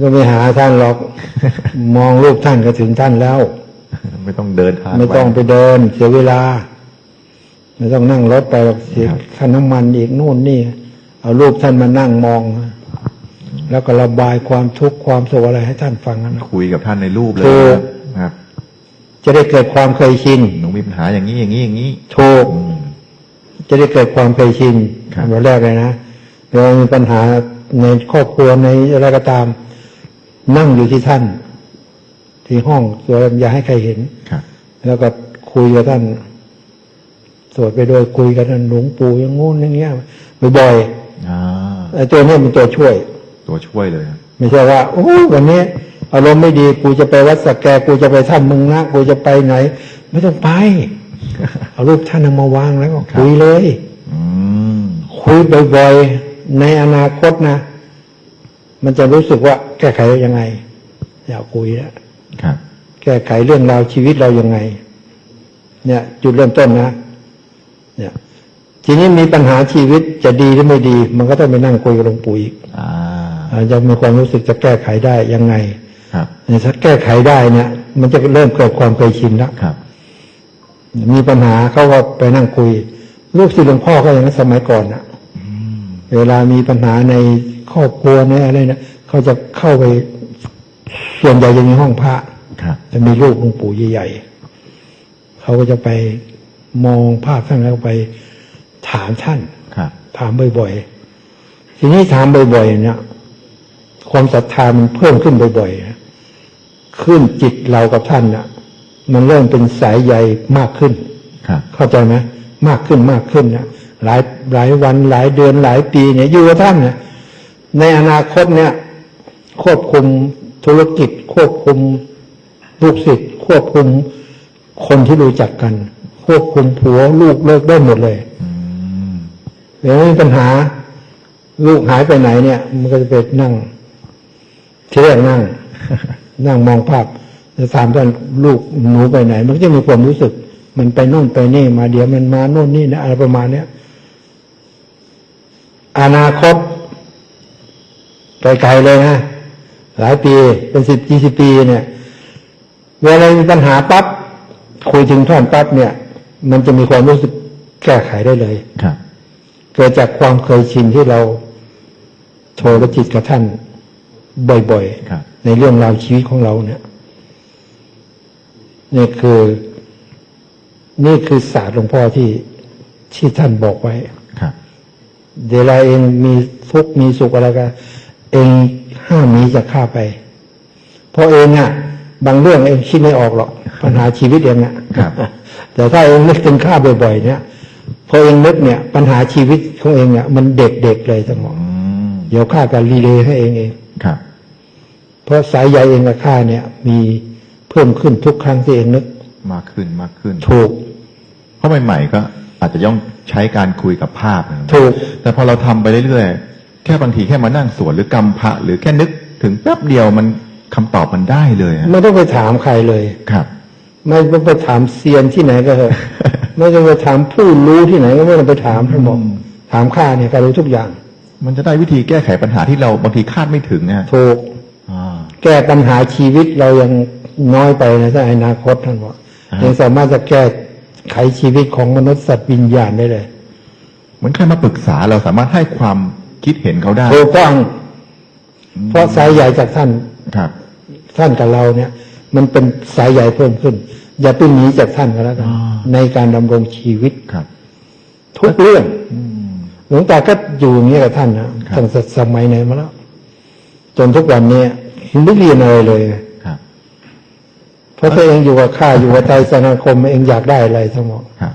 ก็ไม่หาท่านหรอก มองรูปท่านก็ถึงท่านแล้ว ไม่ต้องเดินทางไม่ต้องไปเดิน เสียเวลา ไม่ต้องนั่งรถไปหรอกเสียครับค่าน้ำมันอีกนู่นนี่ เอารูปท่านมานั่งมอง แล้วก็ระบายความทุกข์ความโศกอะไรให้ท่านฟังนะคุยกับท่านในรูปเลยถูกนะครับจะได้เกิดความเคยชินหนูมีปัญหาอย่างนี้อย่างนี้อย่างนี้ถูกอืมจะได้เกิดความเคยชินครับอันดับแรกเลยนะเรามีปัญหาในครอบครัวในอะไรก็ตาม นั่งอยู่ที่ท่าน ที่ห้องตัวอย่าให้ใครเห็นครับแล้วก็คุยกับท่านสวดไปโดยคุยกับท่านหลวงปู่อย่างงู้นอย่างเงี้ยบ่อยอ่าๆไอ้ตัวนี้เป็นตัวช่วย ตัวช่วยเลยครับไม่ใช่ว่า โอ้ยวันนี้อารมณ์ไม่ดีกูจะไปวัดสักแกกูจะไปถ้ำมึงนะกูจะไปไหน ไม่ต้องไป เอารูปท่านเอามาวางแล้วก็คุยเลยอืมคุยบ่อยๆในอนาคตนะ มันจะรู้สึกว่าแก้ไขยังไง อยากคุยแล้วครับแก้ไขเรื่องราวชีวิตเรายังไง เนี่ย จุดเริ่มต้นนะ เนี่ย ทีนี้มีปัญหาชีวิตจะดีหรือไม่ดี มันก็ต้องไปนั่งคุยกับหลวงปู่อีกอ่าอาจจะมีความรู้สึกจะแก้ไขได้ยังไงครับเนี่ยถ้าแก้ไขได้เนี่ย มันจะเริ่มเกิดความเคยชินแล้วครับมีปัญหาเขาก็ไปนั่งคุย ลูกศิษย์หลวงพ่อก็อย่างนั้นสมัยก่อนนะเวลามีปัญหาใน ครอบครัวในอะไรเนี่ยเขาจะเข้าไปส่วนใหญ่จะมีห้องพระครับจะมีรูปหลวงปู่ใหญ่ๆเขาก็จะไปมองภาพท่านแล้วไปถามท่านครับถามบ่อยๆทีนี้ถามบ่อยๆเนี่ยความศรัทธามันเพิ่มขึ้นบ่อยๆนะขึ้นจิตเรากับท่านน่ะ มันเริ่มเป็นสายใยมากขึ้นครับเข้าใจไหมมากขึ้นมากขึ้นนะหลายหลายวันหลายเดือนหลายปีเนี่ยอยู่กับท่านเนี่ย ในอนาคตเนี่ย ควบคุมธุรกิจ ควบคุมลูกศิษย์ควบคุมคนที่รู้จักกัน ควบคุมผัวลูกเลิกได้หมดเลยอืมเดี๋ยวมีปัญหา ลูกหายไปไหนเนี่ย มันก็จะไปนั่งที่แรกนั่ง นั่งมองภาพแล้วถามว่าลูกหนูไปไหน มันก็จะมีความรู้สึก มันไปโน่นไปนี่มาเดี๋ยวมันมาโน่นนี่นะอะไรประมาณเนี้ยอนาคต ไกลๆเลยนะหลายปีเป็นสิบยี่สิบปีเนี่ยเวลามีปัญหาปั๊บคุยถึงท่านปั๊บเนี่ย มันจะมีความรู้สึกแก้ไขได้เลยครับเกิดจากความเคยชินที่เราโทรจิตกับท่านบ่อยครับๆในเรื่องราวชีวิตของเราเนี่ยนี่คือ นี่คือศาสตร์หลวงพ่อที่ที่ท่านบอกไว้ครับเวลาเองมีทุกข์มีสุขอะไรกัน เองห้ามหนีจากข้าไป เพราะเองอะ บางเรื่องเองคิดไม่ออกหรอก ปัญหาชีวิตเองอะครับแต่ถ้าเองนึกถึงข้าบ่อยๆเนี่ยพอเองนึกเนี่ย ปัญหาชีวิตของเองเนี่ยมันเด็กๆเลยสมองอืมเดี๋ยวข้าจะรีเลย์ให้เองเองครับ เพราะสายใยเองกับข้าเนี่ย มีเพิ่มขึ้นทุกครั้งที่เองนึก มากขึ้นมากขึ้น ถูก เพราะใหม่ๆก็อาจจะต้องใช้การคุยกับภาพนะครับถูก แต่พอเราทำไปเรื่อยๆ แค่บางทีแค่มานั่งสวดหรือกำพระหรือแค่นึกถึงแป๊บเดียวมันคำตอบมันได้เลยอะไม่ต้องไปถามใครเลยครับ ไม่ต้องไปถามเซียนที่ไหนก็เถอะไม่ต้องไปถามผู้รู้ที่ไหนก็ไม่ต้องไปถามท่านบอกอืมถามข้าเนี่ยข้ารู้ทุกอย่าง มันจะได้วิธีแก้ไขปัญหาที่เราบางทีคาดไม่ถึงนะฮะถูกอ่าแก้ปัญหาชีวิตเรายังน้อยไปนะถ้าอนาคตท่านบอกอ่ายัยังสามารถจะแก้ไขชีวิตของมนุษย์สัตว์วิญญาณได้เลย เหมือนใครมาปรึกษาเราสามารถให้ความ คิดเห็นเขาได้ถูกต้องเพราะสายใหญ่จากท่านครับท่านกับเราเนี่ย มันเป็นสายใหญ่เพิ่มขึ้น อย่าไปหนีจากท่านก็แล้วกันอ่าในการดำรงชีวิตครับ ทุกเรื่องอืมหลวงตาก็อยู่อย่างนี้กับท่านนะครับตั้งแต่สมัยไหนมาแล้วจนทุกวันนี้ไม่เรียนอะไรเลยครับเพราะตัวเองอยู่กับข้าอยู่กับไตรสนาคมเองอยากได้อะไรทั้งหมดครับ